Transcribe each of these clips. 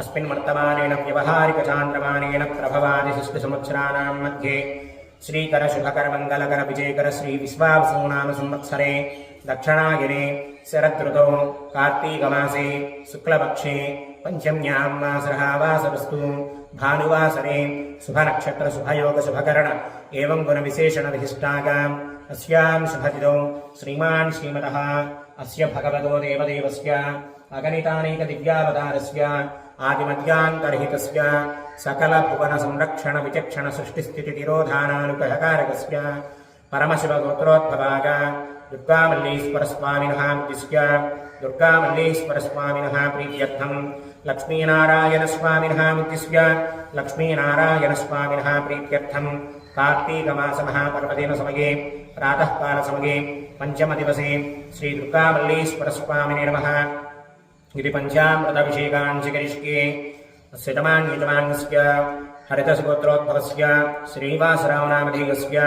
अस्मिन् वर्तमानेन व्यवहारिकचान्द्रमानेन प्रभवादिशिष्टसंवत्सराणां मध्ये श्रीकरशुभकरमङ्गलकरविजयकर श्रीविश्वावसो नाम संवत्सरे दक्षिणायने शरदृतौ कार्तीकमासे शुक्लपक्षे पञ्चम्यां मासरः वासवस्तु भानुवासरे शुभनक्षत्रशुभयोगशुभकरण एवं गुणविशेषणविशिष्टायाम् अस्यां शुभतिथौ श्रीमान् श्रीमतः अस्य भगवतो देवदेवस्य अगणितानेकदिव्यावतारस्य ఆదిమధ్యాంతర్హితస్య సకల భువన సంరక్షణ విచక్షణ సృష్టిస్థితి నిరోధానానుగ్రహకారకస్య పరమశివగోత్రోద్భవాగ దుర్గామల్లీశ్వరస్వామినః ఉద్దిశ్య దుర్గామల్లీశ్వరస్వామినः ప్రీత్యర్థం లక్ష్మీనారాయణస్వామినः ఉద్దిశ్య లక్ష్మీనారాయణస్వామినः ప్రీత్యర్థం కార్తీకమాసమహాపర్వదిన సమయే ప్రాతకాలసమయే పంచమదివసే శ్రీదుర్గామల్లీశ్వరస్వామినే నమ. अस्य तमान्यतमान्यस्य हरितसुगोत्रोद्भवस्य श्रीनिवासरावनामधेयस्य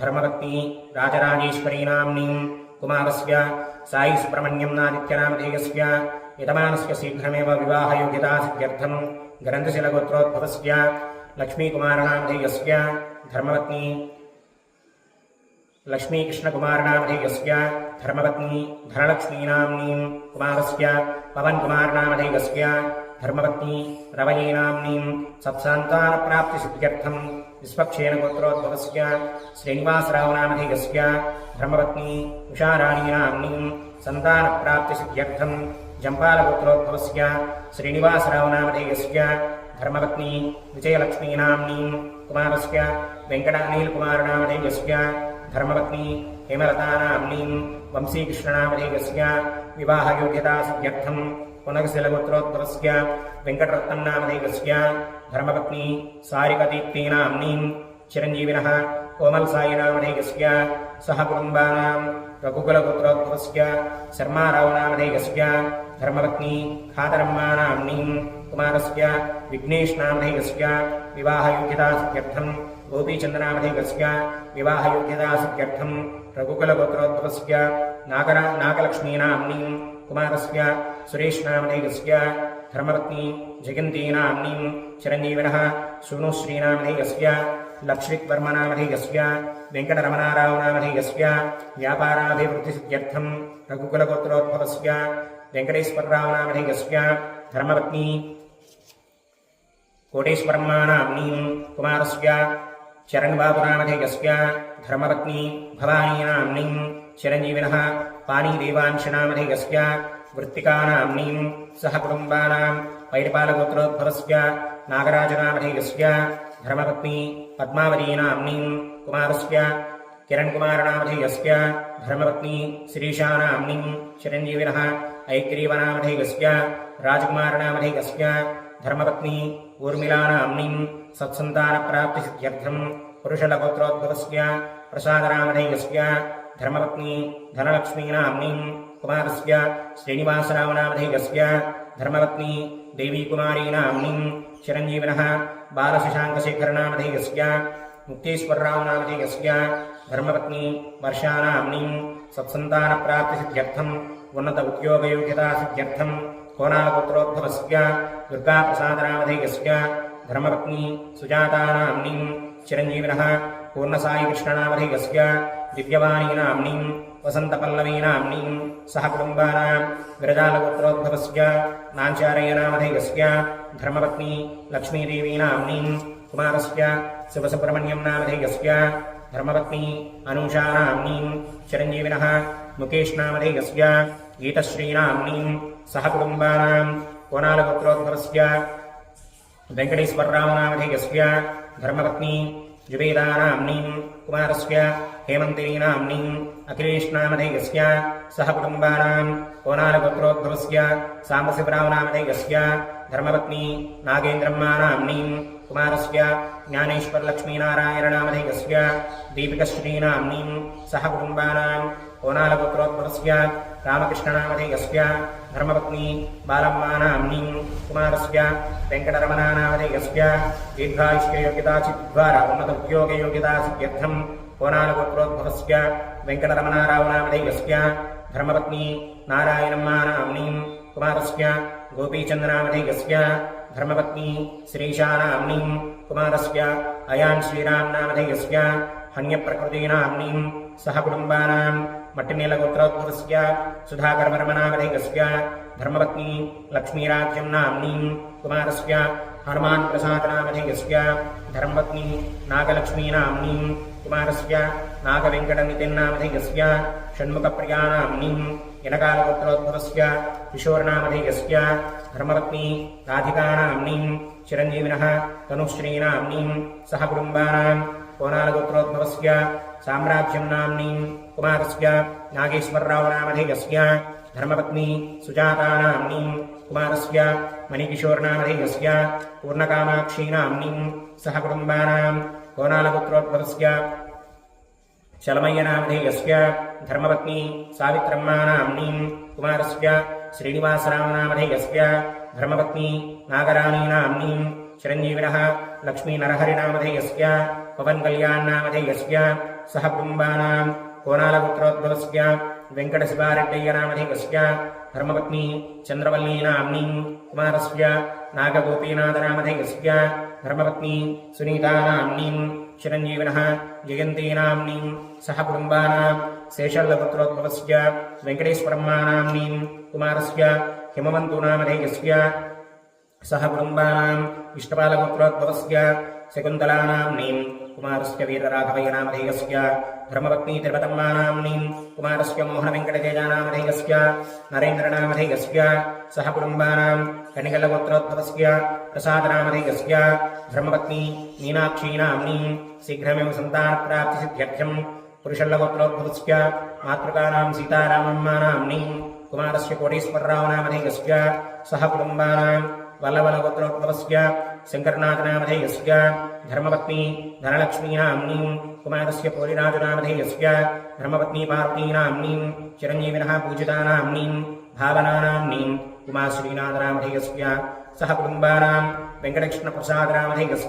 धर्मपत्नी राजराजेश्वरी नाम्नीं कुमारस्य साई सुब्रह्मण्यं नादित्यनामधेयस्य यतमानस्य शीघ्रमेव विवाहयोग्यता सिद्ध्यर्थं ग्रन्थशिलगोत्रोद्भवस्य लक्ष्मीकुमारनामधेयस्य धर्मपत्नी लक्ष्मीकृष्णकुमारनामधेयस्य धर्मपत्नी धनलक्ष्मीनाम्नीं कुमारस्य पवन्कुमारनामधेयस्य धर्मपत्नी रवयीनाम्नीं सत्सान्तानप्राप्तिसिद्ध्यर्थं विश्वक्षेण गोत्रोद्भवस्य श्रीनिवासरावनामधेयस्य धर्मपत्नी उषाराणीनाम्नीं सन्तानप्राप्तिसिद्ध्यर्थं जम्पालगोत्रोद्भवस्य श्रीनिवासरावनामधेयस्य धर्मपत्नी विजयलक्ष्मीनाम्नीं कुमारस्य वेङ्कटानीलकुमारनामधेयस्य धर्मपत्नी हेमलतानाम्नीं वंशीकृष्णनामधेयस्य विवाहयोग्यता सिद्ध्यर्थं पुनर्शिलगोत्रोद्भवस्य वेङ्कटरत्ननामधेयस्य धर्मपत्नी सारिकदीप्तीनाम्नीं चिरञ्जीविनः कोमलसायिनामधेयस्य सह कुटुम्बानां रघुकुलगोत्रोद्भवस्य शर्मारावनामधेयस्य धर्मपत्नी खादरम्मानाम्नीं कुमारस्य विघ्नेशनामधेयस्य గోపీచందనామధికస్య వివాహయోగ్యతా సిద్ధ్యర్థం రఘుకులగోత్రోద్భవస్య నాగర నాగలక్ష్మీనామ్నీం కుమారస్య సురేష్నామధికస్య ధర్మపత్ని జగంతీనామ్నీం చిరంజీవినः సునుశ్రీనామధికస్య లక్ష్మిత్వర్మనామధికస్య వెంకటరమణారావునామధికస్య వ్యాపారాభివృద్ధిసిద్ధ్యర్థం రఘుకులగోత్రోద్భవస్య వెంకటేశ్వరరావునామధికస్య ధర్మపత్ని కోటేశ్వరమ్మానామ్నీం కుమారస్య శరణ్బాబునామధే యస్య ధర్మపత్ని భవానీనాంనీ చిరంజీవిన పానీదేవాంశనామధే యస్య వృత్తికానాంనీ సహ కుటుంబానాం వైరపాలగోత్రోద్భవస్య నాగరాజనామధే యస్య ధర్మపత్ని పద్మావతీనాంనీ కుమారస్య కిరణ్ కుమారనామధే యస్య ధర్మపత్ని శిరీషానాంనీ చిరంజీవిన ఐగ్రీవనామధే యస్య రాజకుమారనామధే యస్య ధర్మపత్ని ఊర్మిళానాంనీ సత్సంతానప్రాప్తిసిద్ధ్యర్థం पुरुषलगोत्रोद्भवस्य प्रसादरामधेयस्य धर्मपत्नी धनलक्ष्मीनाम्नीम् कुमारस्य श्रीनिवासरामनामधेयस्य धर्मपत्नी देवीकुमारीनाम्नीम् चिरञ्जीविनः बालशशाङ्कशेखरनामधेयस्य मुक्तेश्वररामनामधेयस्य धर्मपत्नी वर्षानाम्नीम् सत्सन्तानप्राप्तिसिद्ध्यर्थम्, उन्नत उद्योगयोग्यतासिद्ध्यर्थम् कोणालपुत्रोद्भवस्य दुर्गाप्रसादरामधेयस्य धर्मपत्नी सुजातानाम्नीम् చిరంజీవిన పూర్ణసాయి కృష్ణనామధి యస్య దివ్యవాణీనామ్ని వసంతపల్లవీనామ్ని సహ కుటుంబానా విరజాలగోత్రోద్భవస్య నాంచారయనామధి యస్య ధర్మపత్ని లక్ష్మీదేవీనామ్ని కుమారస్య శివసుబ్రహ్మణ్యం నామధి యస్య ధర్మపత్ని అనూషానామ్ని చిరంజీవిన ముఖేష్ నామధి యస్య గీతశ్రీనామ్ని సహ కుటుంబానా కోనాలగోత్రోద్భవస్య వెంకటేశ్వరరామనామధి యస్య धर्मपत्नी जुबेदानाम्नीम् कुमारस्य हेमन्तिनीनाम्नीम् अखिलेशनामधेयस्य सह कुटुम्बानाम् कोनारगोत्रोद्भवस्य साम्बशिवरावनामधेयस्य धर्मपत्नी नागेन्द्रम्मानाम्नीम् कुमारस्य ज्ञानेश्वरलक्ष्मीनारायणनामधेयस्य दीपिकश्रीनाम्नीम् सह कुटुम्बानाम् कोनालपुत्रोद्भवस्य रामकृष्णनामधे यस्य, धर्मपत्नी बालम्मा नाम्नीं कुमारस्य, वेङ्कटरमणानामधे यस्य दीर्घायुष्ययोग्यताचिद्वारा उन्नतउद्योगयोग्यतासिद्ध्यर्थं कोणालपुत्रोद्भवस्य वेङ्कटरमणारावनामधे यस्य, धर्मपत्नी नारायणम्मा नाम्नीं कुमारस्य, गोपीचन्द्रामधे यस्य, धर्मपत्नी श्रीशानाम्नीं कुमारस्य, अयान् श्रीराम्नामधे यस्य हन्यप्रकृतीनाम्नीं सह कुटुम्बानां मट्टिनीलगोत्रोद्भवस्य सुधाकरवर्मनामधेयस्य धर्मपत्नी लक्ष्मीराज्यं नाम्नीं कुमारस्य हनुमान् प्रसादनामधेयस्य धर्मपत्नी नागलक्ष्मीनाम्नीं कुमारस्य नागवेङ्कटनितिन्नामधेयस्य षण्मुखप्रियानाम्नीं यनकालगोत्रोद्भवस्य किशोरनामधेयस्य धर्मपत्नी राधिकानाम्नीं चिरञ्जीविनः तनुश्रीनाम्नीं सह कुटुम्बानां కోనాలగోత్రోద్భవస్య సామ్రాజ్యం నామ్ని కుమారస్య నాగేశ్వరరావు నామధేయస్య ధర్మపత్ని సుజాతా నామ్ని కుమారస్య మణికిషోర్ నామధేయస్య పూర్ణకామాక్షీ నామ్ని సహ కుటుంబానాం కోనాలపుత్రోద్భవస్య చలమయ్య నామధేయస్య ధర్మపత్ని సావిత్రమ్మ నామ్ని కుమారస్య శ్రీనివాసరామ నామధేయస్య ధర్మపత్ని నాగరాణీ నామ్ని చిరంజీవిన లక్ష్మీనరహరి నామధేయస్య పవన్కళ్యాన్నామధేయస్య సహ కుంభానాం కోణాలపుత్రోద్భవస్య వెంకటశివారెడ్డయ్యనామధేయస్య ధర్మపత్ని చంద్రవల్లీనామ్ని కుమారస్య నాగగోపీనాథనామధేయస్య ధర్మపత్ని సునీతానామ్ని చిరంజీవిన జయంతీనామ్ని సహ కుటుంబానాం శేషల్లపుత్రోద్భవస్య వెంకటేశ్వరమ్మానామ్ని కుమారస్య హిమవంతునామధేయస్య సహ కుటుంబానాం ఇష్టపాలపుత్రోద్భవస్య శకుంతలానామ్ని కుమారస్య వీరరాఘవయ నామధేయస్య ధర్మపత్ని తిరుపతమ్మానాంని కుమారస్య మోహనవెంకటతేజానామధేయస్య నరేంద్రనామధేయస్య సహ కుటుంబానాం కణికలగోత్రోద్భవస్య ప్రసాదనామధేయస్య ధర్మపత్ని మీనాక్షీనాంని శీఘ్రమేవ సంతానప్రాప్తిసిద్ధ్యర్థ్యం పురుషల్లగోత్రోద్భవస్య మాతృకానాం సీతారామమ్మానాంని కుమారస్య కోటీశ్వరరావు నామధేయస్య సహ కుటుంబానాం వల్లవలగోత్రోద్భవస్య శంకర్నాథనామధేయస్ ధర్మపత్ని ధనలక్ష్మీనామ్నీం కుమారస్ పోలిరాజునామధేయస్ ధర్మపత్నీ పార్వతీనామ్నీం చిరంజీవిన పూజితానామ్నీం భావనానామ్నీం ఉమాశ్రీనాథనామధేయస్య సహ కుటుంబానా వెంకటకృష్ణప్రసాదరామధేయస్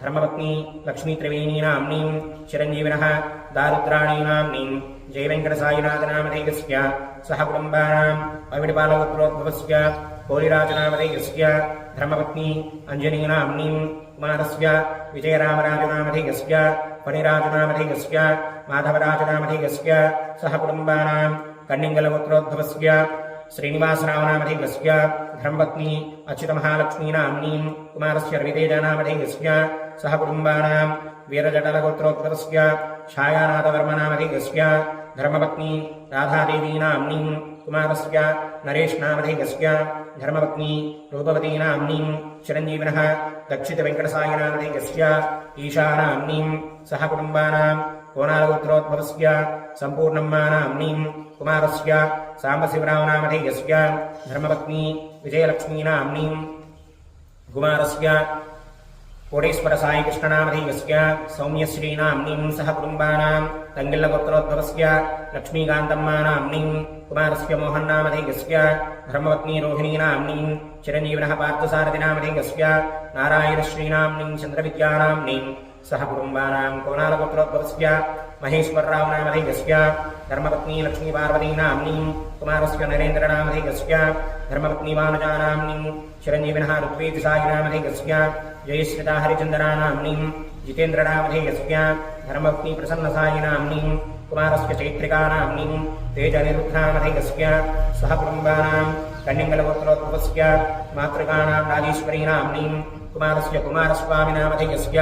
ధర్మపత్ని లక్ష్మీత్రివేణీనామ్నీం చిరంజీవిన దారుద్రాణీనామ్నీం జయవెంకటసాయినాథనామధేయస్ సహ కుటుంబానా అవిడిపాలవృత్రోద్భవస్య कोलिराजनामधेयस्य धर्मपत्नी अञ्जनीनाम्नीं कुमारस्य विजयरामराजनामधेयस्य फणिराजनामधेयस्य माधवराजनामधेयस्य सह कुटुम्बानां कन्निङ्गलगोत्रोद्भवस्य श्रीनिवासरावनामधेयस्य धर्मपत्नी अच्युतमहालक्ष्मीनाम्नीं कुमारस्य रवितेजनामधेयस्य सह कुटुम्बानां वीरजटलगोत्रोद्भवस्य छायानाथवर्मनामधेयस्य धर्मपत्नी राधादेवीनाम्नीं कुमारस्य नरेशनामधेयस्य धर्मपत्नी रूपवतीनाम्नीं चिरञ्जीविनः दक्षितवेङ्कटसायनामधेयस्य ईशानाम्नीं सह कुटुम्बानां कोणालगोत्रोद्भवस्य सम्पूर्णम्मानाम्नीं कुमारस्य साम्बशिवरामनामधेयस्य धर्मपत्नी विजयलक्ष्मीनाम्नीं कुमारस्य कोटेश्वरसायिकृष्णनामधेयस्य सौम्यश्रीनाम्नीं सह कुटुम्बानां तङ्गिल्लगोत्रोद्भवस्य लक्ष्मीकान्तम्मानाम्नीं कुमारस्य मोहन्नामधेयस्य धर्मपत्नी रोहिणीनाम्नीं चिरञ्जीविनः पार्थसारथिनामधेयस्य नारायणश्रीनाम्नीं चन्द्रविद्यानाम्नीं सह कुटुम्बानां कोणालगोत्रोद्भवस्य महेश्वररावनामधेयस्य धर्मपत्नी लक्ष्मीपार्वतीनाम्नीं कुमारस्य नरेन्द्रनामधेयस्य धर्मपत्नी वानजानाम्नीं चिरञ्जीविनः ऋत्वेतिसायिनामधेयस्य जयश्रिता हरिचन्दनानाम्नीं जितेन्द्रनामधेयस्य धर्मपत्नी प्रसन्नसायिनाम्नीं कुमारस्य चैत्रिकाणां नीं सह कुटुम्बानां कन्यङ्गलपुत्रोद्भवस्य कुमारस्य कुमारस्वामिनामधैकस्य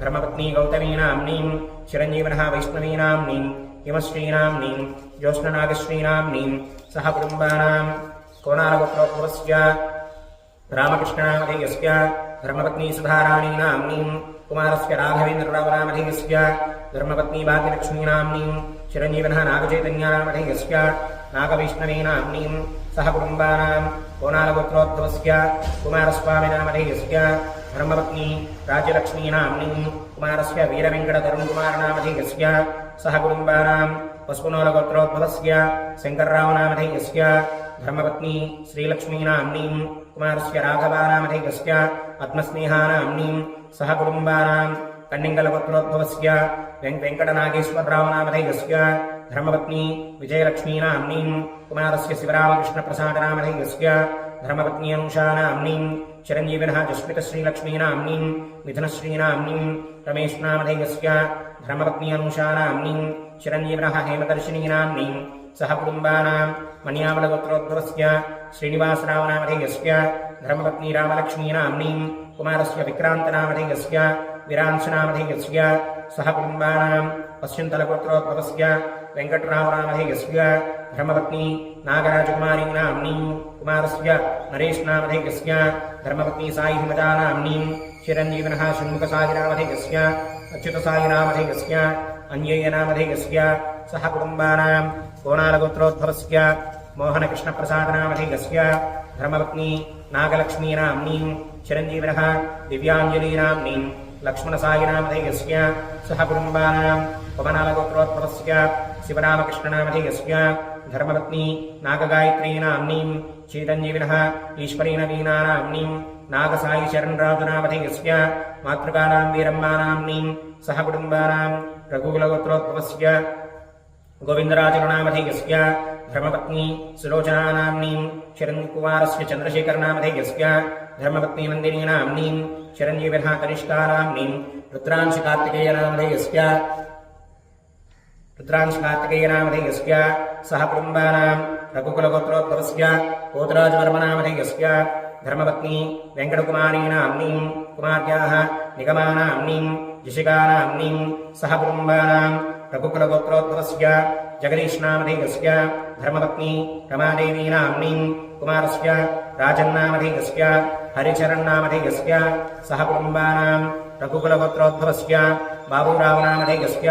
धर्मपत्नी गौतमीनां चिरंजीवन चिरञ्जीवनः वैष्णवीनां नीं सह कुटुंबा कोणालपुत्रोद्भवस्य रामकृष्णनामधेयस्य धर्मपत्नी सुधाराणीनाम्नीं कुमारस्य राघवेन्द्ररावनामधेयस्य धर्मपत्नी भाग्यलक्ष्मीनाम्नीं चिरञ्जीवनः नागचैतन्यानामधेयस्य नागवैष्णवीनाम्नीं सह कुटुम्बानां कोणालगोत्रोद्भवस्य कुमारस्वामिनामधेयस्य, धर्मपत्नी राज्यलक्ष्मीनाम्नीं कुमारस्य वीरवेङ्कटतरुणकुमारनामधेयस्य, सह कुटुम्बानां पशुनोलगोत्रोद्भवस्य शङ्कररावनामधेयस्य, धर्मपत्नी श्रीलक्ष्मीनाम्नीं कुमारस्य राघवानामधेयस्य పద్మస్నేహానాంనీం సహ కుటుంబానాం కన్నింగలపుత్రోద్భవస్య వెంకటనాగేశ్వరరామనామధైర్యస్య ధర్మపత్ని విజయలక్ష్మీనాంనీం కుమారస్య శివరామకృష్ణప్రసాదనామధైర్యస్య ధర్మపత్న్యనుషానాంనీం చిరంజీవినః జస్మితశ్రీలక్ష్మీనాంనీం మిథునశ్రీనాంనీం రమేష్నామధైర్యస్య ధర్మపత్న్యనుషానాంనీం చిరంజీవినః హేమదర్శినీనాంనీం सह कुटुम्बानां मन्यामलगोत्रोद्भवस्य श्रीनिवासरावनामधेयस्य धर्मपत्नी रामलक्ष्मीनाम्नीं कुमारस्य विक्रान्तनामधेयस्य विरांशनामधेयस्य सह कुटुम्बानां पश्यन्तलगोत्रोद्भवस्य वेङ्कटरामनामधेयस्य धर्मपत्नी नागराजकुमारीनाम्नीं कुमारस्य नरेशनामधेयस्य धर्मपत्नी साईहिमजानाम्नीं चिरञ्जीविनः षण्मुखसायिनामधेयस्य अच्युतसायिनामधेयस्य अन्येयनामधेयस्य सह कुटुम्बानां కోణాలగోత్రోద్భవస్య మోహనకృష్ణప్రసాదనామధీకస్య ధర్మపత్ని నాగలక్ష్మీనామ్నీం చిరంజీవినः దివ్యాంజలీనామ్నీం లక్ష్మణసాయినామధేయస్య సహ కుటుంబానాం పవనాలగోత్రోద్భవస్య శివరామకృష్ణనామధేయస్య ధర్మపత్ని నాగగాయత్రీనామ్నీం చీరంజీవినः ఈశ్వరీనవీనానామ్నీం నాగసాయి శరణ్రాజునామధేయస్య మాతృగానాం వీరమ్మానామ్నీం సహ కుటుంబానాం రఘుకులగోత్రోద్భవస్య गोविन्दराजगुणामधेयस्य धर्मपत्नी से चिरञ्जीवकुमारस्य चन्द्रशेखरनामधेयस्य धर्मपत्नी नन्दिनीनाम्नीम् चिरञ्जीविनः कनिष्कानाम्नीम् रुद्रांशकार्तिकेयनामधेयस्य रुद्रांशकार्तिकेयनामधेयस्य सह कुटुम्बानाम् रघुकुलगोत्रोद्भवस्य गोतराजवर्मनामधेयस्य धर्मपत्नी वेङ्कटकुमारीनाम्नीम् कुमार्याः निगमानाम्नीम् जिशिकानाम्नीम् सह कुटुम्बानाम् రఘుకులగోత్రోద్భవస్య జగదీష్నామధేయస్య ధర్మపత్ని రమాదేవీ నామ్నీం కుమారస్య రాజన్నామధేయస్య హరిచరణ్నామధేయస్య సహ కుటుంబానాం రఘుకులగోత్రోద్భవస్య బాబూరావనామధేయస్య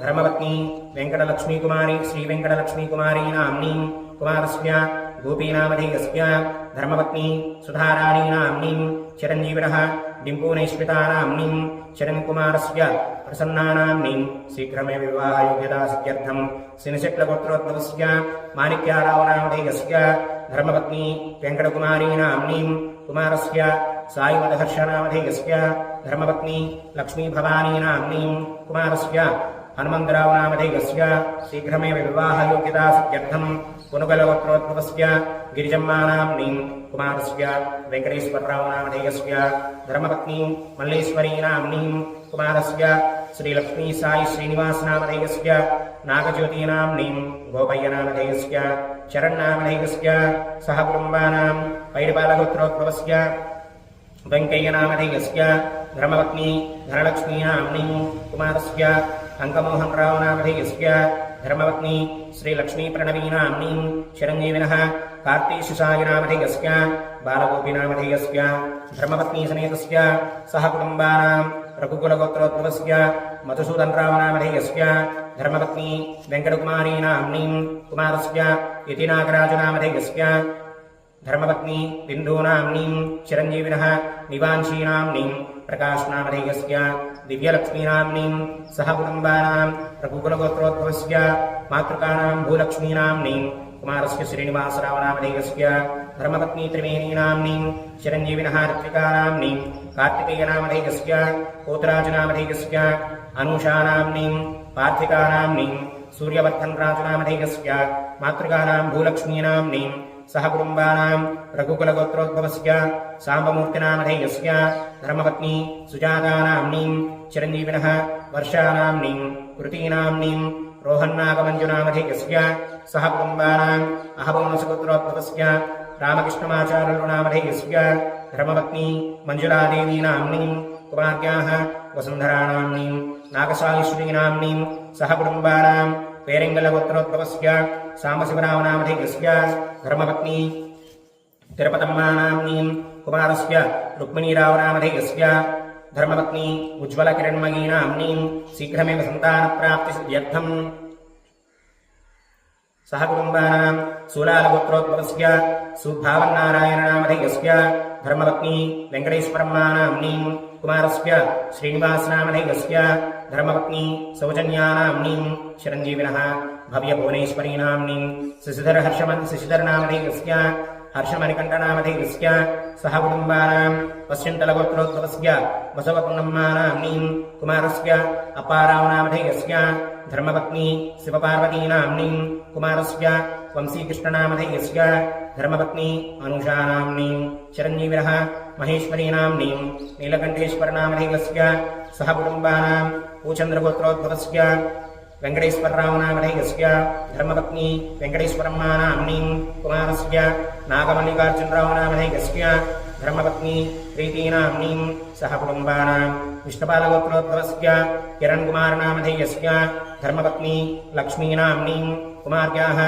ధర్మపత్ని వెంకటలక్ష్మీకుమారి శ్రీవెంకటలక్ష్మీకుమారీ నామ్నీం కుమారస్య గోపీనామధేయస్య ధర్మపత్ని సుధారాణీ నామ్నీం చిరంజీవినः डिम्पूनैश्वितानाम्नीं चिरङ्कुमारस्य प्रसन्नानाम्नीं शीघ्रमेव विवाहयोग्यता सिद्ध्यर्थं सिनिशक्लगोत्रोद्भवस्य माणिक्यारावनामधेयस्य धर्मपत्नी वेङ्कटकुमारीनाम्नीं कुमारस्य सायुमदहर्षनामधेयस्य धर्मपत्नी लक्ष्मीभवानीनाम्नीं कुमारस्य हनुमन्तरावनामधेयस्य शीघ्रमेव विवाहयोग्यता सिद्ध्यर्थं पुनुगलगोत्रोद्भवस्य गिरिजम्मानाम्नीं कुमारस्य वेङ्कटेश्वररावनामधेयस्य धर्मपत्नीं मल्लेश्वरीनाम्नीं कुमारस्य श्रीलक्ष्मी साई श्रीनिवासनामधेयस्य नागज्योतीनाम्नीं गोपय्यनामधेयस्य चरण्नामधेयस्य सह कुटुम्बानां पैडिपालगोत्रोद्भवस्य वेङ्कय्यनामधेयस्य धर्मपत्नी धनलक्ष्मीनाम्नीं कुमारस्य अङ्कमोहनरावनामधेयस्य ధర్మవత్ని శ్రీలక్ష్మీప్రణవీనామ్నీ చిరంజీవిన కార్తీశిషాయనామధేయస్య బాలగోపినామధేయస్య ధర్మపత్నీసమేతస్య సహ కుటుంబానాం రఘుకులగోత్రోద్భవస్య మధుసూదనరామనామధేయస్య ధర్మపత్ని వెంకటకుమారీనామ్నీ కుమారస్య యతినాగరాజునామధేయస్య ధర్మపత్ని బిందూనామ్నీ చిరంజీవిన నివాంశీనామ్నీ ప్రకాశ్నామధేయస్య निवांशीनाम्नीं प्रकाशनामधेयस्य दिव्यलक्ष्मीनाम्नीं सह कुटुम्बानां रघुकुलगोत्रोद्भवस्य मातृकानां भूलक्ष्मीनाम्नीं कुमारस्य श्रीनिवासरावनामधेयस्य धर्मपत्नी त्रिवेणीनाम्नीं चिरञ्जीविनः ऋत्विकानाम्नीं कार्तिकेयनामधेयस्य कोतराजनामधेयस्य अनुषानाम्नीं पार्थिकानाम्नीं सूर्यवर्धनराजनामधेयस्य मातृकानां भूलक्ष्मीनाम्नीं सह कुटुम्बानां रघुकुलगोत्रोद्भवस्य साम्बमूर्तिनामधेयस्य धर्मपत्नी सुजातानाम्नीं चिरञ्जीविनः वर्षानाम्नीं कृतीनाम्नीं रोहन्नागमञ्जुनामधेयस्य सह कुटुम्बानाम् अहपौनसपुत्रोद्भवस्य रामकृष्णमाचार्युनामधेयस्य धर्मपत्नी मञ्जुलादेवीनाम्नीं कुमार्याः वसुन्धरानाम्नीं नागसायिश्रीनाम्नीं सह कुटुम्बानां पेरेङ्गलगोत्रोद्भवस्य सामशिवरामनामधेयस्य धर्मपत्नी तिरुपतम्मानाम्नीं कुमारस्य रुक्मिणीरावनामधेयस्य धर्मपत्नी उज्ज्वलकिरण्मयीनाम्नीं शीघ्रमेव सन्तानप्राप्तिसिद्ध्यर्थम्। सह कुटुम्बानां सूलालगोत्रोद्भवस्य सुभावन्नारायणनामधेयस्य धर्मपत्नी वेङ्कटेश्वरम्मानाम्नीं कुमारस्य श्रीनिवासनामधेयस्य धर्मपत्नी सौजन्यानाम्नीं चिरञ्जीविनः। भव्यभुवनेश्वरीनाम्नीं शशिधरहर्षमन् शशिधरनामधेयस्य हर्षमणिकण्ठनामधेयस्य सह कुटुम्बानां पश्यन्तलगोत्रोद्भवस्य बसवपुन्नम्मानाम्नीं कुमारस्य अपारावनामधेयस्य धर्मपत्नी शिवपार्वतीनाम्नीं कुमारस्य वंशीकृष्णनामधेयस्य धर्मपत्नी अनुषानाम्नीं चिरञ्जीविनः महेश्वरीनाम्नीम् नीलकण्ठेश्वरनामधेयस्य सह వెంకటేశ్వరరామనామనే యస్య ధర్మపత్ని వెంకటేశ్వరమ్మ నామ్నీం కుమారస్య నాగమల్లికార్జునరామనామనే యస్య ధర్మపత్ని ప్రీతీనామ్నీం సహ కుటుంబానాం విష్ణుపాలగోత్రోద్భవస్య కిరణ్ కుమారనామధేయస్య ధర్మపత్ని లక్ష్మీనామ్నీం కుమార్యాः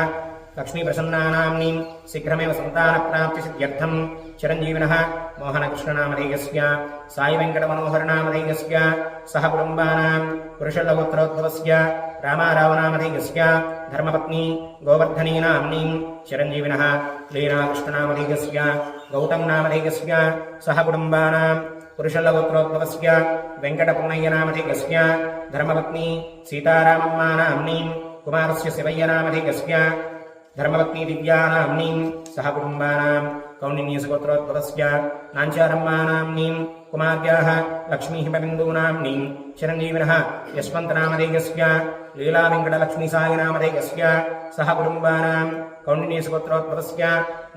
లక్ష్మీప్రసన్నానామ్నీం శీఘ్రమేవ సంతానప్రాప్తిసిద్ధ్యర్థం. చిరంజీవినः మోహనకృష్ణనామధేయస్య సాయి వెంకటమనోహరనామధేయస్య సహ కుటుంబానాం పురుషలహోత్రోద్భవస్య రామారావనామధేయస్య ధర్మపత్ని గోవర్ధనీనామ్నీం చిరంజీవినः లీనాకృష్ణనామధేయస్య గౌతమ్ నామధేయస్య సహ కుటుంబానాం పురుషలగోత్రోద్భవస్య వెంకటపున్నయ్యనామధేయస్య ధర్మపత్ని సీతారామమ్మానామ్నీం కుమారస్య శివయ్యనామధేయస్య ధర్మరత్నీ దివ్యానాంనీం సహకుటుంబానాం కౌండిన్యసుగోత్రోద్భవస్య నాంచారమ్మానాంనీం కుమార్యాः లక్ష్మీः పవిందూనాంనీం చిరంజీవినः యశ్వంతనామధేయస్య లీలావెంకటలక్ష్మీసాయినామధేయస్య సహకుటుంబానాం కౌండిన్యసుగోత్రోద్భవస్య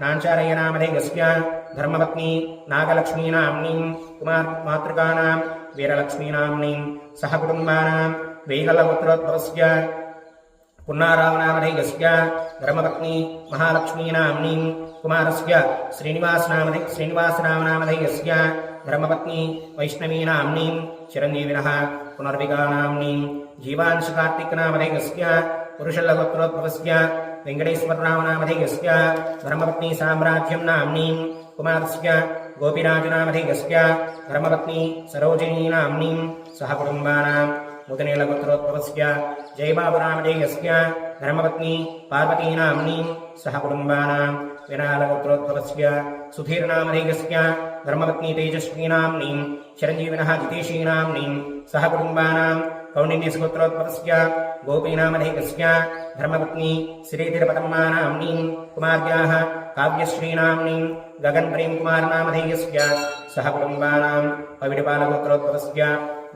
నాంచారయ్యనామధేయస్య ధర్మపత్నీ నాగలక్ష్మీనాంనీం కుమార్ మాతృకానాం వీరలక్ష్మీనాంనీం సహకుటుంబానాం వేగలగోత్రోద్భవస్య पुन्नारावनामधेयस्य धर्मपत्नी महालक्ष्मीनाम्नीम् कुमारस्य श्रीनिवासनामधे श्रीनिवासरामनामधेयस्य धर्मपत्नी वैष्णवीनाम्नीम् चिरञ्जीविनः पुनर्विगानाम्नीम् जीवांशुकार्तिकनामधेयस्य पुरुषलगोत्रोद्भवस्य वेङ्कटेश्वररामनामधेयस्य धर्मपत्नी साम्राज्यम् नाम्नीम् कुमारस्य गोपिराजनामधेयस्य धर्मपत्नी सरोजिनीनाम्नीम् सह कुटुम्बानाम् मुदनीलगोत्रोद्भवस्य जयबाबुनामधेयस्य धर्मपत्नी पार्वतीनाम्नीम् सह कुटुम्बानाम् विनालगोत्रोद्भवस्य सुधीर्नामधेयस्य धर्मपत्नी तेजस्वीनाम्नीम् चिरञ्जीविनः जितेशीनाम्नीम् सह कुटुम्बानाम् कौण्डिन्यसगोत्रोद्भवस्य गोपीनामधेयस्य धर्मपत्नी श्रीतिरुपतम्मानाम्नीम् कुमार्याः काव्यश्रीनाम्नीम् गगन्प्रेम्कुमारनामधेयस्य सह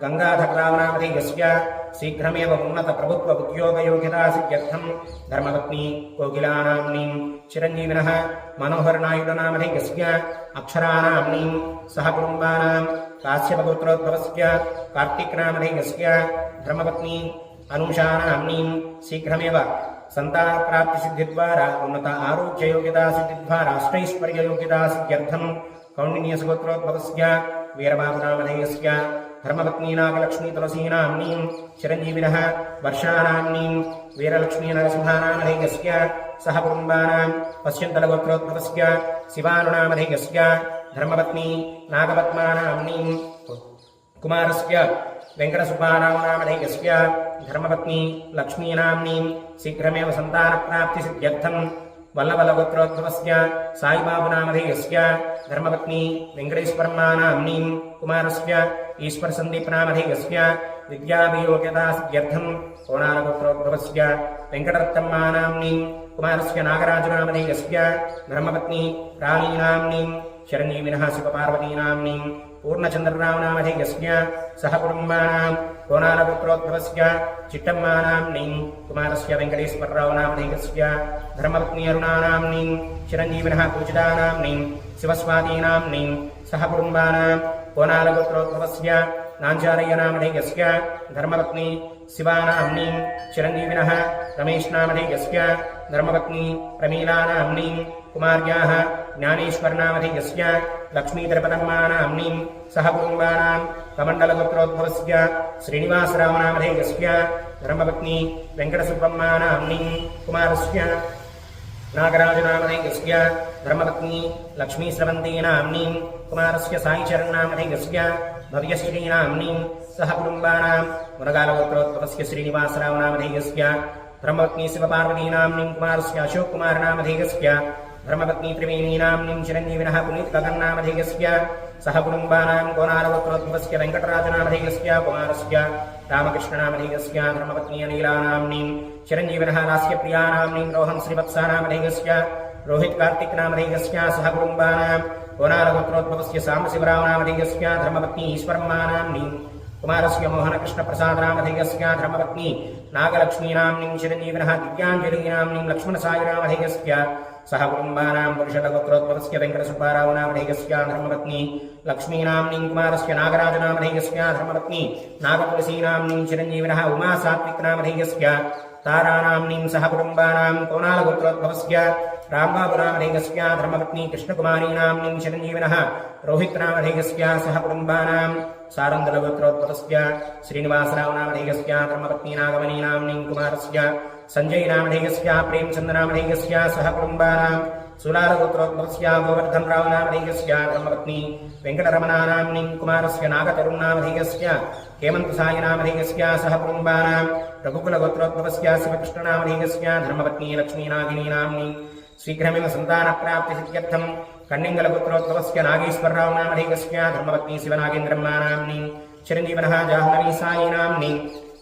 గంగాధర్రామనామధి యస్య శీఘ్రమేవ ఉన్నత ప్రభుత్వ ఉద్యోగయోగ్యతా సిద్ధ్యర్థం ధర్మపత్ని కోకిలానాంనీం చిరంజీవిన మనోహరనాయుడనామధి యస్య అక్షరానాంనీం సహకుటుంబానాం కాశ్యపగోత్రోద్భవస్య కార్తీక్నామధి యస్య ధర్మపత్ని అనుషానాంనీం శీఘ్రమేవ సంతానప్రాప్తిసిద్ధిద్వారా ఉన్నత ఆరోగ్యయోగ్యతా సిద్ధిద్వారా అష్టైశ్వర్యయోగ్యతా సిద్ధ్యర్థం కౌండిన్యసుగోత్రోద్భవస్య तुलसीनाम्नीम् चिरञ्जीविनः वर्षानाम्नीम् वीरलक्ष्मी नरसिंहानामधेयस्य सह कुटुम्बानाम् पश्यन्तलगोत्रोद्भवस्य शिवानुनामधेयस्य, धर्मपत्नी नागपद्मानाम्नीम् कुमारस्य वेङ्कटसुब्बारावनामधेयस्य धर्मपत्नी लक्ष्मीनाम्नीम् शीघ्रमेव सन्तानप्राप्तिसिद्ध्यर्थम् वल्लभलगोत्रोद्भवस्य साईबाबुनामधेयस्य, धर्मपत्नी वेङ्कटेश्वरम्मानाम्नीम् कुमारस्य ఈశ్వర సందీపనామధేయస్య విద్యాభియోగ్యతాస్యర్థం కోణాలపుత్రోద్భవస్య వెంకటరత్తమ్మానాంని కుమారస్య నాగరాజునామధేయస్య బ్రహ్మపత్ని రాణీనాంని శరంజీవిన శివపార్వతీనాంని పూర్ణచంద్రరామనామధేయస్య సహకుటుంబానాం కోణాలపుత్రోద్భవస్య చిట్టమ్మానాంని కుమారస్య వెంకటేశ్వరరావునామధేయస్య ధర్మపత్ని అరుణానాంని చిరంజీవిన పూజితానాంని శివస్వాదీనాంని సహ కుటుంబానాం कोणालपुत्रोद्भवस्य नाञ्चारय्यनामधेयस्य धर्मपत्नी शिवानाम्नीम् चिरञ्जीविनः रमेशनामधेयस्य धर्मपत्नी प्रमीलानाम्नीम् कुमार्याः ज्ञानेश्वरनामधेयस्य लक्ष्मीतिरुपतम्मानाम्नीम् सह कुटुम्बानाम् कमण्डलगोत्रोद्भवस्य श्रीनिवासरावनामधेयस्य धर्मपत्नी वेङ्कटसुब्रह्मानाम्नीम् कुमारस्य नागराजनामधेयस्य धर्मपत्नी लक्ष्मीस्रवन्तीनाम्नीम् कुमारस्य साईचरन्नामधेयस्य भव्यश्रीनाम्नीम् सह कुटुम्बानाम् मुनगालगोत्रोद्भवस्य श्रीनिवासरावनामधेयस्य धर्मपत्नी शिवपार्वतीनाम्नीम् कुमारस्य अशोककुमारनामधेयस्य धर्मपत्नी त्रिवेणीनाम्नीम् चिरञ्जीविनः पुनीतगगन्नामधेयस्य सह कुटुम्बानाम् कोणालगोत्रोद्भवस्य वेङ्कटराजनामधेयस्य कुमारस्य रामकृष्णनामधेयस्य धर्मपत्नी अनीलानाम्नीम् चिरञ्जीविनः लास्यप्रियानाम्नीम् रोहन् श्रीवत्सानामधेयस्य रोहित् कार्तिक्नामधेयस्य सह कुटुम्बानाम् कोणालगोत्रोद्भवस्य साम्बशिवरावनामधेयस्य धर्मपत्नी ईश्वरम्मानाम्नीम् कुमारस्य मोहनकृष्णप्रसादनामधेयस्य धर्मपत्नी नागलक्ष्मीनाम्नीम् चिरञ्जीविनः दिव्याञ्जलीनाम्नीम् लक्ष्मणसायनामधेयस्य सह कुटुम्बानां पुरुषलगोत्रोद्भवस्य वेङ्कटसुब्बाराव नामधेयस्य धर्मपत्नी लक्ष्मीनाम्नीं कुमारस्य नागराजनामधेयस्य धर्मपत्नी नागतुलसीनाम्नीं चिरञ्जीविनः उमा सात्विकनामधेयस्य तारानाम्नीं सह कुटुम्बानां कोणालगोत्रोद्भवस्य रामबाबुनामधेयस्य धर्मपत्नी कृष्णकुमारीनाम्नीं चिरञ्जीविनः रोहितनामधेयस्य सह कुटुम्बानां सारन्दलगोत्रोद्भवस्य श्रीनिवासरावनामधेयस्य धर्मपत्नी नागमनीनाम्नीं कुमारस्य सञ्जयनामधेयस्य प्रेमचन्द्रनामधेयस्य सह कुटुम्बानां सुलालगोत्रोद्भवस्य गोवर्धनरावनामधेयस्य धर्मपत्नी वेङ्कटरमणानाम्नीं, कुमारस्य नागतरुणामधेयस्य हेमन्तसायनामधेयस्य सह कुटुम्बानां रघुकुलगोत्रोद्भवस्य शिवकृष्णनामधेयस्य धर्मपत्नी लक्ष्मीनागिनीनाम्नी शीघ्रमेव सन्तानप्राप्तिसिद्ध्यर्थं कण्णिङ्गलपुत्रोद्भवस्य नागेश्वरराव नामधेयस्य, धर्मपत्नी शिवनागेन्द्रम्मा नाम्नी चिरञ्जीवनः जाह्नवी सायी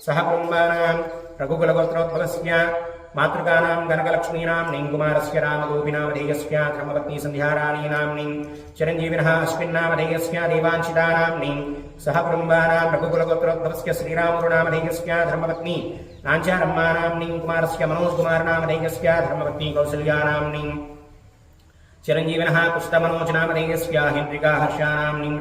सह कुटुम्बानां रघुकुलगोत्रोद्भवस्य मातृकानां कनकलक्ष्मीनाम्नीं कुमारस्य रामगोपिनामधेयस्य धर्मपत्नी सन्ध्याराणीनाम्नीं चिरञ्जीविनः अश्विन्नामधेयस्य देवाञ्चितानाम्नीं सह कुटुम्बानां रघुकुलगोत्रोद्भवस्य श्रीरामगुरुनामधेयस्य धर्मपत्नी नाञ्चारम्मानाम्नीं कुमारस्य मनोजकुमारनामधेयस्य धर्मपत्नी कौसल्यानाम्नीं चिरंजीवन कुष्ठमनोजनामनेयस्य हेन्द्रिका हर्षाणां नीं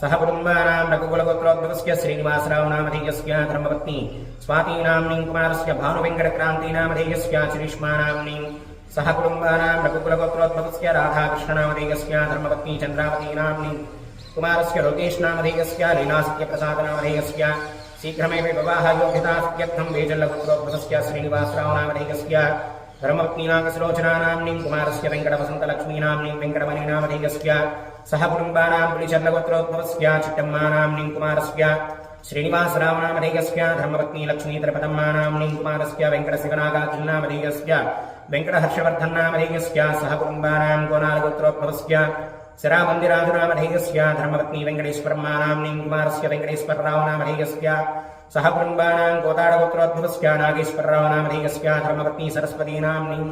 सह कुटुम्बानां रघुकुलगोत्रोद्भवस्य श्रीनिवासरावनामधेयस्य, धर्मपत्नी स्वातीनां कुमारस्य भानुवेङ्कटक्रान्तीनामधेयस्य चिरीष्माणां सह कुटुम्बानां रघुकुलगोत्रोद्भवस्य राधाकृष्णनामधेयस्य, धर्मपत्नी चन्द्रावतीनां नीं कुमारस्य, लोकेशनामधेयस्य, लीलासत्यप्रसादनामधेयस्य, शीघ्रमेव विवाहयोग्यतार्थ्यर्थं वेजल्लगुत्रोद्भवस्य श्रीनिवासरावनामधेयस्य नामधेयस्य धर्मपत्नीनागसलोचनानाम्नीं कुमारस्य वेङ्कटवसन्तलक्ष्मीनाम्नीं वेङ्कटमणिनामधेयस्य सह कुटुम्बानां पुलिचर्लगोत्रोद्भवस्य चिट्टम्मानाम्नीं कुमारस्य श्रीनिवासरावनामधेयस्य धर्मपत्नी लक्ष्मीधरपदम्मानाम्नीं कुमारस्य वेङ्कटशिवनागार्जुनामधेयस्य वेङ्कटहर्षवर्धन्नामधेयस्य सह कुटुम्बानां कोणालगोत्रोद्भवस्य शरामन्दिराजुनामधेयस्य धर्मपत्नी वेङ्कटेश्वरम्मानाम्नीं कुमारस्य वेङ्कटेश्वररावनामधेयस्य सह कुटुम्बानां गोताडगोत्रोद्भवस्य नागेश्वररावनामधेयस्य धर्मपत्नी सरस्वतीनाम्नीं,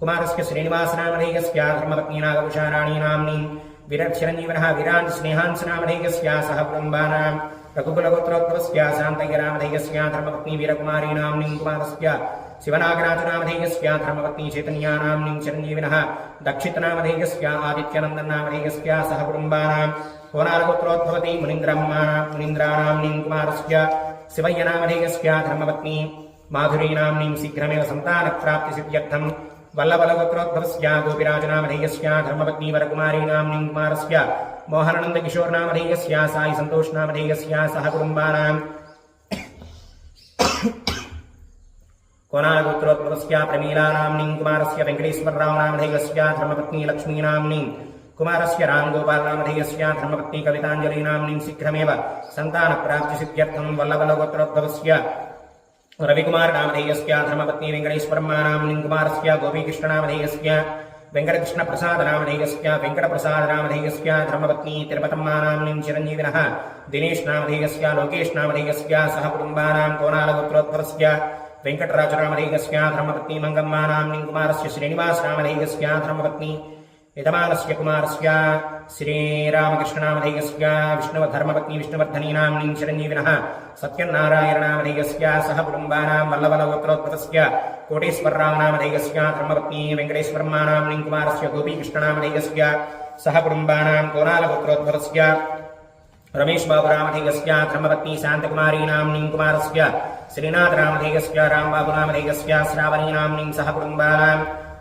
कुमारस्य श्रीनिवासनामधेयस्य धर्मपत्नी नागभूषाराणीनाम्नीं विरचिरञ्जीवनः विराञ्जस्नेहांसनामधेयस्य सह कुटुम्बानां रघुकुलगोत्रोद्भवस्य शान्तगिरामधेयस्य धर्मपत्नी वीरकुमारीनाम्नीं, कुमारस्य शिवनागराजनामधेयस्य धर्मपत्नी चैतन्यानाम्नीं, चिरञ्जीविनः दक्षितनामधेयस्य सह कुटुम्बानां मुनीन्द्राणाम्नीं, कुमारस्य शिवय्यनामधेयस्य धर्मपत्नी माधुरीनाम्नीं शीघ्रमेव सन्तानप्राप्तिसिद्ध्यर्थं वल्लभलगोत्रोद्भवस्य गोपिराजनामधेयस्य धर्मपत्नी वरकुमारीनाम्नीं कुमारस्य मोहननन्दकिशोरनामधेयस्य साई सन्तोषनामधेयस्य सह कुटुम्बानां कोणालगोत्रोद्भवस्य प्रमीलानाम्नीं कुमारस्य वेङ्कटेश्वररावनामधेयस्य धर्मपत्नी लक्ष्मीनाम्नीं కుమారస్య రామ్ గోపాల్ నామధేయస్య ధర్మపత్ని కవితాంజలీనాంని శీఘ్రమేవ సంతాన ప్రాప్తిసిద్ధ్యర్థం వల్లవలగోత్రోద్భవస్య రవికుమార్ నామధేయస్య ధర్మపత్ని వెంకటేశ్వరమ్మానాంని కుమారస్య గోపీకృష్ణనామధేయస్య. వెంకటకృష్ణ ప్రసాద నామధేయస్య వెంకటప్రసాద నామధేయస్య ధర్మపత్ని తిరుపతమ్మానాంని చిరంజీవిన దినేష్ నామధేయస్య లోకేష్ నామధేయస్య సహ కుటుంబానాం కోణాలగోత్రోద్భవస్య వెంకటరాజరామధేయస్య ధర్మపత్ని మంగమ్మానాంని కుమారస్య శ్రీనివాస నామధేయస్య ధర్మపత్ని यजमानस्य कुमारस्य श्रीरामकृष्णनामधेयस्य विष्णुधर्मपत्नी विष्णुवर्धनीनाम्नीं चिरञ्जीविनः सत्यनारायणनामधेयस्य सह कुटुम्बानां वल्लभलगोत्रोद्भवस्य कोटेश्वररामनामधेयस्य धर्मपत्नी वेङ्कटेश्वरम्मानाम्नीं कुमारस्य गोपीकृष्णनामधेयस्य सह कुटुम्बानां कोणालगोत्रोद्भवस्य रमेश बाबुरामधेयस्य धर्मपत्नी शान्तकुमारीनाम्नीं कुमारस्य श्रीनाथरामधेयस्य रामबाबुनामधेयस्य श्रावणीनाम्नीं सह कुटुम्बानां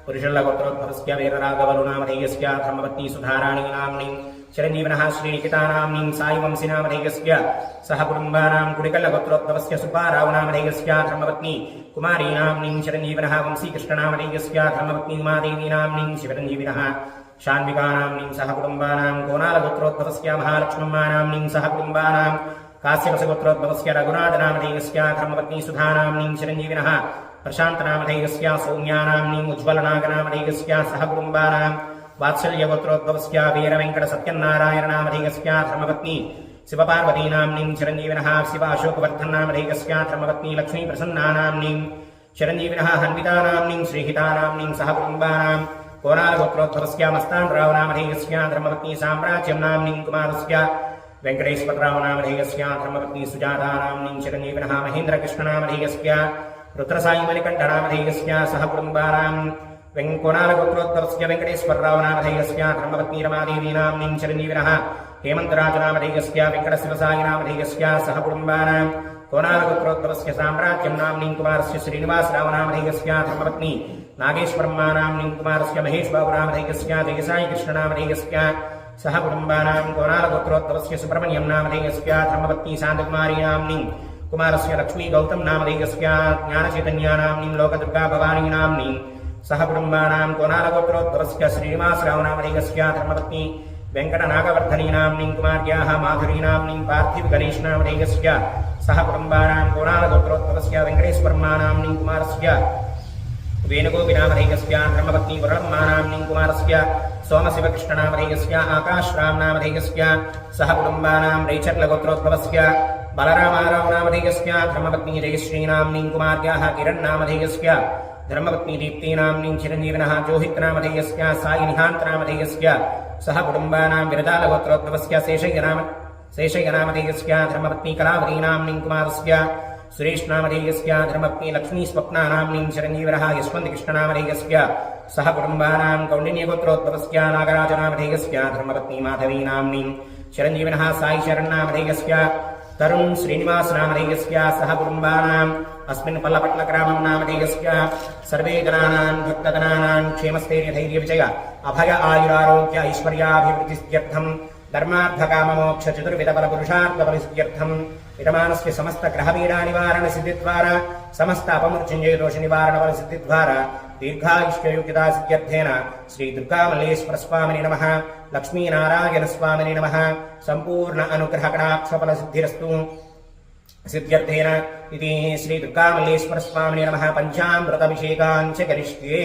पुरुषल्लगोत्रोद्भवस्य वीरराघवरुनामधेयस्य धर्मपत्नी सुधाराणीनाम्नीं चिरञ्जीवनः श्रीनिकितानाम्नीं साईवंशिनामधेयस्य सह कुटुम्बानां कुडिकल्लगोत्रोद्भवस्य सुब्बारावनामधेयस्य धर्मपत्नी कुमारीनाम्नीं चिरञ्जीवनः वंशीकृष्णनामधेयस्य धर्मपत्नी उमादेवीनाम्नीं शिवरञ्जीविनः शान्विकानाम्नीं सह कुटुम्बानां कोणालगोत्रोद्भवस्य महालक्ष्मम्मानाम्नीं सह कुटुम्बानां काश्यपसगोत्रोद्भवस्य रघुनाथनामधेयस्य धर्मपत्नी सुधानाम्नीं चिरञ्जीविनः ప్రశాంతనామధైకస్యా సౌమ్యానాంనీం ఉజ్వలనాగనామధైకస్యా సహకుటుంబానాం వాత్సల్యగోత్రోద్భవస్యా వీరవెంకట సత్యనారాయణనామధైకస్యా ధర్మపత్ని శివపార్వతీనాంనీం చిరంజీవినః శివ అశోకవర్ధన్నామధైకస్యా ధర్మపత్ని లక్ష్మీప్రసన్నానాంనీం చిరంజీవినः హన్వితానాంనీం శ్రీహితానాంనీం సహకుటుంబానాం కోణాలగోత్రోద్భవస్యా మస్తాన్రావనామధైకస్యా ధర్మపత్ని సామ్రాజ్యం నాంనీం కుమారస్య వెంకటేశ్వరరావనామధేయస్య ధర్మపత్ని సుజాతానాంనీం చిరంజీవినః మహేంద్రకృష్ణనామధేయస్య रुद्रसायिमलिकण्ठरामधेयस्य सह कुटुम्बानाम् वेङ्कुणालगोत्रोत्तरस्य वेङ्कटेश्वररावनामधेयस्य धर्मपत्नीरमादेवीनाम्नीं चिरञ्जीविनः हेमन्तराजनामधेयस्य वेङ्कटशिवसायिनामधेयस्य सह कुटुम्बानाम् कोणालगोत्रोत्तरस्य साम्राज्यं नाम्नीं कुमारस्य श्रीनिवासरावनामधेयस्य धर्मपत्नी नागेश्वरम्मानाम्नीं कुमारस्य महेशबाबुनामधेयस्य जयसायिकृष्णनामधेयस्य सह कुटुम्बानां कोणालगोत्रोत्तरस्य सुब्रह्मण्यं नामधेयस्य धर्मपत्नी शान्तकुमारी కుమారస్య లక్ష్మీ గౌతమ్ నామధేయస్య జ్ఞానచైతన్యానాం లోకదుర్గా భవానీనాంని సహ కుటుంబానాం కోణాలగోత్రోత్తరస్య శ్రీనివాసరావునామధేయస్య ధర్మపత్ని వెంకటనాగవర్ధనీనాంని కుమార్యాః మాధురీనాంని పార్థివగణేశనామధేయస్య సహ కుటుంబానాం కోణాలగోత్రోత్తరస్య వెంకటేశ్వర్మానాంని కుమారస్య. వేణుగోపినామధేయస్య బ్రహ్మపత్ని వరుణమ్మానాంని కుమారస్య. సోమశివకృష్ణనామధేయస్య ఆకాశ్రామ్నామధేయస్య సహ కుటుంబానాం రైచర్లగోత్రోద్భవస్య बलरामारावनामधेयस्य धर्मपत्नीदीप्तीनाम्नीं चिरञ्जीविनः जोहितनामधेयस्य सायिनिहान्तनामधेयस्य सह कुटुम्बानां विरदालगोत्रोद्भवस्य शेषयनाम, शेषयनामधेयस्य धर्मपत्नी कुमारस्य सुरेशनामधेयस्य धर्मपत्नी लक्ष्मीस्वप्नानाम्नीं चिरञ्जीविनः यशवन्तकृष्णनामधेयस्य, सह कुटुम्बानां कौण्डिन्यगोत्रोद्भवस्य नागराजनामधेयस्य धर्मपत्नी माधवीनाम्नीं चिरञ्जीविनः तरुण श्रीनिवासनामधेयस्य सह कुटुम्बानाम् अस्मिन् पल्लपट्टणग्रामं नामधेयस्य सर्वे जनानां भक्तगणानां क्षेमस्थैर्यधैर्यविजय अभय आयुरारोग्य ऐश्वर्याभिवृद्धिस्त्यर्थम् धर्मार्थकाममोक्ष चतुर्विधबलपुरुषार्थबलिस्त्यर्थम् विदमानस्य समस्त ग्रहपीडानिवारणसिद्धिद्वारा समस्त अपमृत्युञ्जयदोषनिवारणबलसिद्धिद्वारा दीर्घायुष्ययोग्यतासिद्ध्यर्थेन श्रीदुर्गामल्लेश्वरस्वामिनि नमः లక్ష్మీనారాయణస్వామిని నమ. సంపూర్ణ అనుగ్రహ కటాక్షఫల సిద్ధిరస్తు సిద్ధ్యర్థేన ఇది శ్రీ దుర్గామల్లేశ్వర స్వామిని నమ. పంచామృతాభిషేకాంచ కరిష్యే